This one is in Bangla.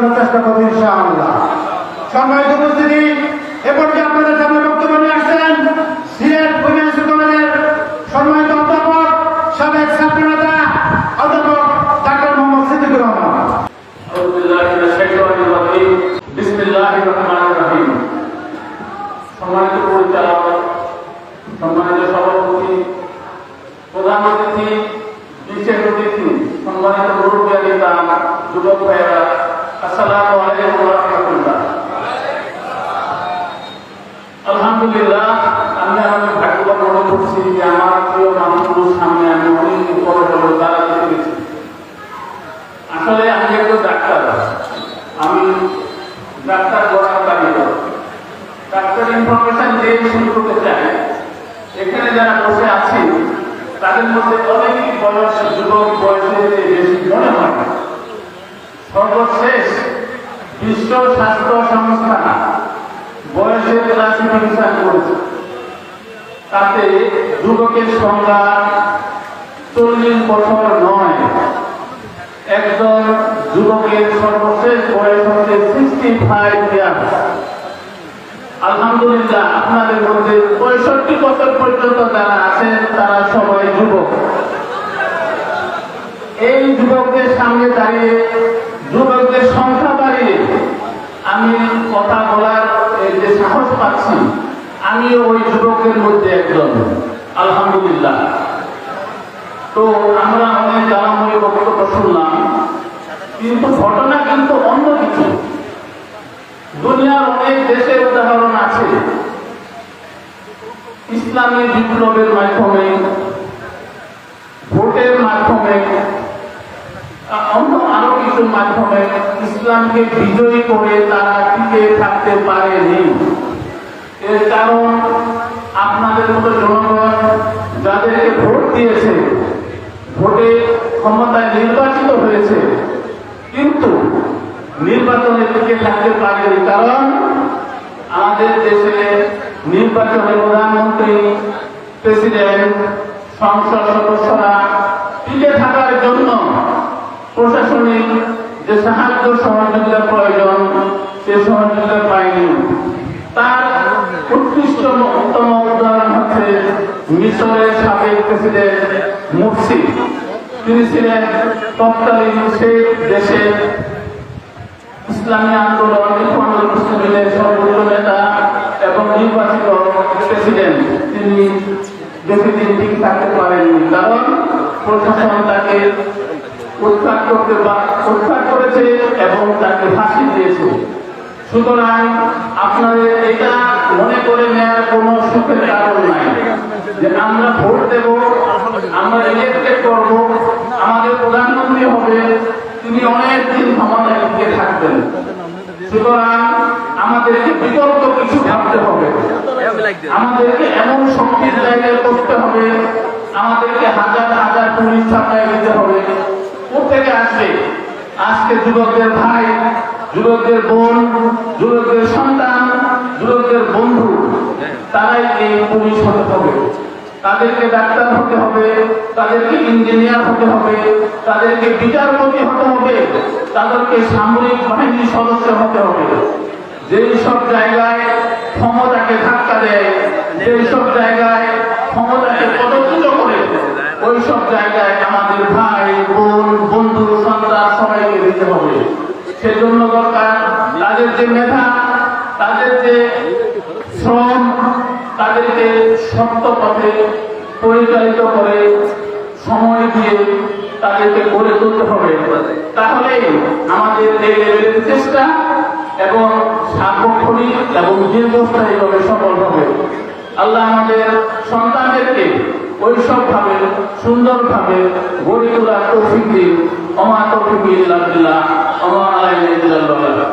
জন্য চেষ্টা করব ইনশাআল্লাহ। সম্মানিত উপস্থিতি, এ পর্যায়ে আপনাদের সামনে বক্তব্য নিয়ে আসছেন সিলেট উইমেন্স কলেজের সম্মানিত অধ্যাপক, সাবেক ছাত্র নেতা অধ্যাপক ডাক্তার মোহাম্মদ সিদ্দিকুর রহমান। সম্মানিত পরিচালক, সম্মানিত সভাপতি, প্রধান অতিথি, বিশেষ অতিথি, সম্মানিত মুরব্বী যুবক ভাইয়েরা السلام عليكم ورحمة الله. الحمد لله أننا ক্লাসিফিকেশন করেছে তাতে যুবকের সংখ্যা চল্লিশ বছর নয়। একজন যুবকের সর্বশেষ বয়স হচ্ছে সিক্সটি ফাইভ আলহামদুলিল্লাহ, আপনাদের মধ্যে পঁয়ষট্টি বছর পর্যন্ত যারা আছেন, তারা সবাই যুবক। এই যুবকদের সামনে দাঁড়িয়ে যুবকদের সংখ্যা বাড়িয়ে আমি কথা বলার এই যে সাহস পাচ্ছি আমি ওই যুবকের একজন। আলহামদুলিল্লাহ। তো আমরা অনেক জানাময় বক্তব্য শুনলাম, কিন্তু ঘটনা কিন্তু অন্য কিছু। দুনিয়ার অনেক দেশের উদাহরণ আছে। ইসলামী বিপ্লবের মাধ্যমে, ভোটের মাধ্যমে অন্য আরও কিছুর মাধ্যমে ইসলামকে বিজয়ী করে তারা টিকে থাকতে পারেনি। এর কারণ আপনাদের মতো জনগণ যাদেরকে ভোট দিয়েছে, ভোটে ক্ষমতায় নির্বাচিত হয়েছে, কিন্তু নির্বাচনে টিকে থাকতে পারেনি কারণ আমাদের দেশে নির্বাচনে প্রধানমন্ত্রী, প্রেসিডেন্ট, সংসদ সদস্যরা টিকে থাকার জন্য প্রশাসনিক যে সাহায্য সহযোগিতার প্রয়োজন, সে সহযোগিতা মিশরের সাবেক প্রেসিডেন্ট মুরসি তিনি ছিলেন তৎকালীন সেই দেশের ইসলামী আন্দোলন ইফানুল মুসলিমের সর্বোচ্চ নেতা এবং নির্বাচিত প্রেসিডেন্ট। তিনি বেশি দিন ঠিক থাকতে পারেননি, কারণ প্রশাসন তাকে উৎখাত করতে উৎখাত করেছে এবং তাকে ফাঁসি দিয়েছে। সুতরাং আপনাদের এটা মনে করে নেওয়ার কোনো সুখের কারণ নাই। যে আমরা ভোট দেব, আমরা ইলেক্টেড করব, আমাদের প্রধানমন্ত্রী হবে, তিনি অনেক দিন ক্ষমতায় টিকে থাকবেন। সুতরাং আমাদেরকে বিকল্প কিছু ভাবতে হবে। আমাদেরকে এমন শক্তির জায়গায় করতে হবে, আমাদেরকে হাজার হাজার পুলিশ ছাপায় দিতে হবে। কোথেকে আসবে? আজকে যুবকদের ভাই, যুবকদের বোন, যুবকদের সন্তান, যুবকদের বন্ধু, তারাই এই পুলিশ হতে হবে। তাদেরকে ডাক্তার হতে হবে, তাদেরকে ইঞ্জিনিয়ার হতে হবে, তাদেরকে বিচারপতি হতে হবে, তাদেরকে সামরিক বাহিনীর সদস্য হতে হবে। যেই সব জায়গায় ক্ষমতাকে ধাক্কা দেয়, যেই সব জায়গায় ক্ষমতাকে পদচ্যুত করে, ওই সব জায়গায় আমাদের ভাই, বোন, বন্ধু, সন্তান সবাইকে দিতে হবে। সেজন্য দরকার তাদের যে মেধা, তাদের যে তাদেরকে সত্য পথে পরিচালিত করে সময় দিয়ে তাদেরকে গড়ে তুলতে হবে। তাহলে আমাদের এই লেভেলের চেষ্টা এবং সার্বক্ষণিক এবং দীর্ঘস্থায়ীভাবে সফল হবে। আল্লাহ আমাদের সন্তানদেরকে ওইসবভাবে সুন্দরভাবে গড়ে তোলার তৌফিক দিন। অমা তৌফিক ইল্লাহ আলাইহি ইল্লাল্লাহ।